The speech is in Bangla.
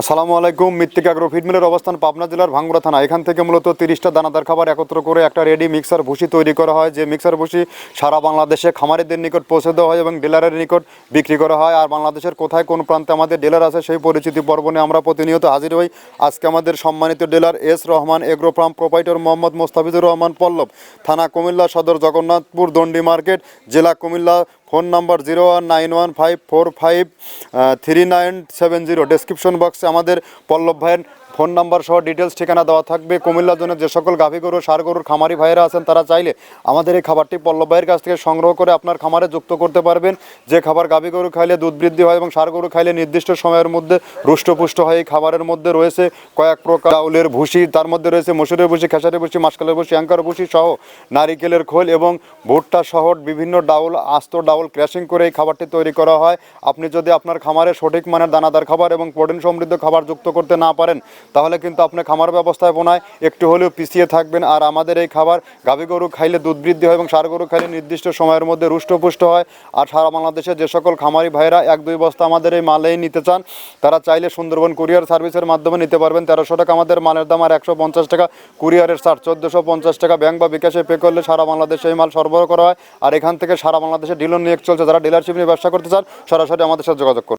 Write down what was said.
আসসালামু আলাইকুম, মৃত্তিকা আগ্রো ফিড মিলের অবস্থান পাবনা জেলার ভাঙ্গুড়া থানা। এখান থেকে মূলত তিরিশটা দানাদার খাবার একত্র করে একটা রেডি মিক্সার ভুসি তৈরি করা হয়। যে মিক্সার ভুসি সারা বাংলাদেশে খামারিদের নিকট পৌঁছে দেওয়া হয় এবং ডিলারের নিকট বিক্রি করা হয়। আর বাংলাদেশের কোথায় কোন প্রান্তে আমাদের ডিলার আছে সেই পরিচিতি পর্ব নিয়ে আমরা প্রতিনিয়ত হাজির হই। আজকে আমাদের সম্মানিত dealer S Rahman, agro farm proprietor Mohammad Mostafizur Rahman Pallab. থানা কুমিল্লা সদর জগন্নাথপুর, দণ্ডি মার্কেট, জেলা Comilla phone number zero one nine one five four five three nine seven zero. Description বক্সে আমাদের পল্লব ভাইয়ের ফোন নাম্বার সহ ডিটেলস ঠিকানা দেওয়া থাকবে। কুমিল্লা জন্য যে সকল গাভী গরু, সার গরুর খামারি ভাইয়েরা আছেন, তারা চাইলে আমাদের এই খাবারটি পল্লব ভাইয়ের কাছ থেকে সংগ্রহ করে আপনার খামারে যুক্ত করতে পারবেন। যে খাবার গাভী গরু খাইলে দুধ বৃদ্ধি হয় এবং সার গরু খাইলে নির্দিষ্ট সময়ের মধ্যে রুষ্টপুষ্ট হয়, এই খাবারের মধ্যে রয়েছে কয়েক প্রকার চাউলের ভুসি, তার মধ্যে রয়েছে মসুরের ভুসি, খেসারের ভুসি, মাসকালের ভুসি, অ্যাঙ্কার ভুসি সহ নারিকেলের খোল এবং ভুট্টা সহ বিভিন্ন ডাউল, আস্ত ডাউল ক্র্যাশিং করে এই খাবারটি তৈরি করা হয়। আপনি যদি আপনার খামারে সঠিক মানের দানাদার খাবার এবং প্রোটিন সমৃদ্ধ খাবার যুক্ত করতে না পারেন তাহলে কিন্তু আপনি খামার ব্যবস্থাপনায় একটু হলেও পিছিয়ে থাকবেন। আর আমাদের এই খাবার, গাভী গরু খাইলে দুধ বৃদ্ধি হয় এবং সার গরু খাইলে নির্দিষ্ট সময়ের মধ্যে রুষ্টপুষ্ট হয়। আর সারা বাংলাদেশে যে সকল খামারি ভাইরা এক দুই বস্তা আমাদের এই মালেই নিতে চান, তারা চাইলে সুন্দরবন কুরিয়ার সার্ভিসের মাধ্যমে নিতে পারবেন। তেরোশো টাকা আমাদের মালের দাম আর একশো পঞ্চাশ টাকা কুরিয়ারের চার্জ চোদ্দোশো পঞ্চাশ টাকা ব্যাংক বা বিকাশে পে করলে সারা বাংলাদেশে এই মাল সরবরাহ করা হয়। আর এখান থেকে সারা বাংলাদেশে ডিলার নিয়ে চলছে। যারা ডিলারশিপ নিয়ে ব্যবসা করতে চান, সরাসরি আমাদের সাথে যোগাযোগ করুন।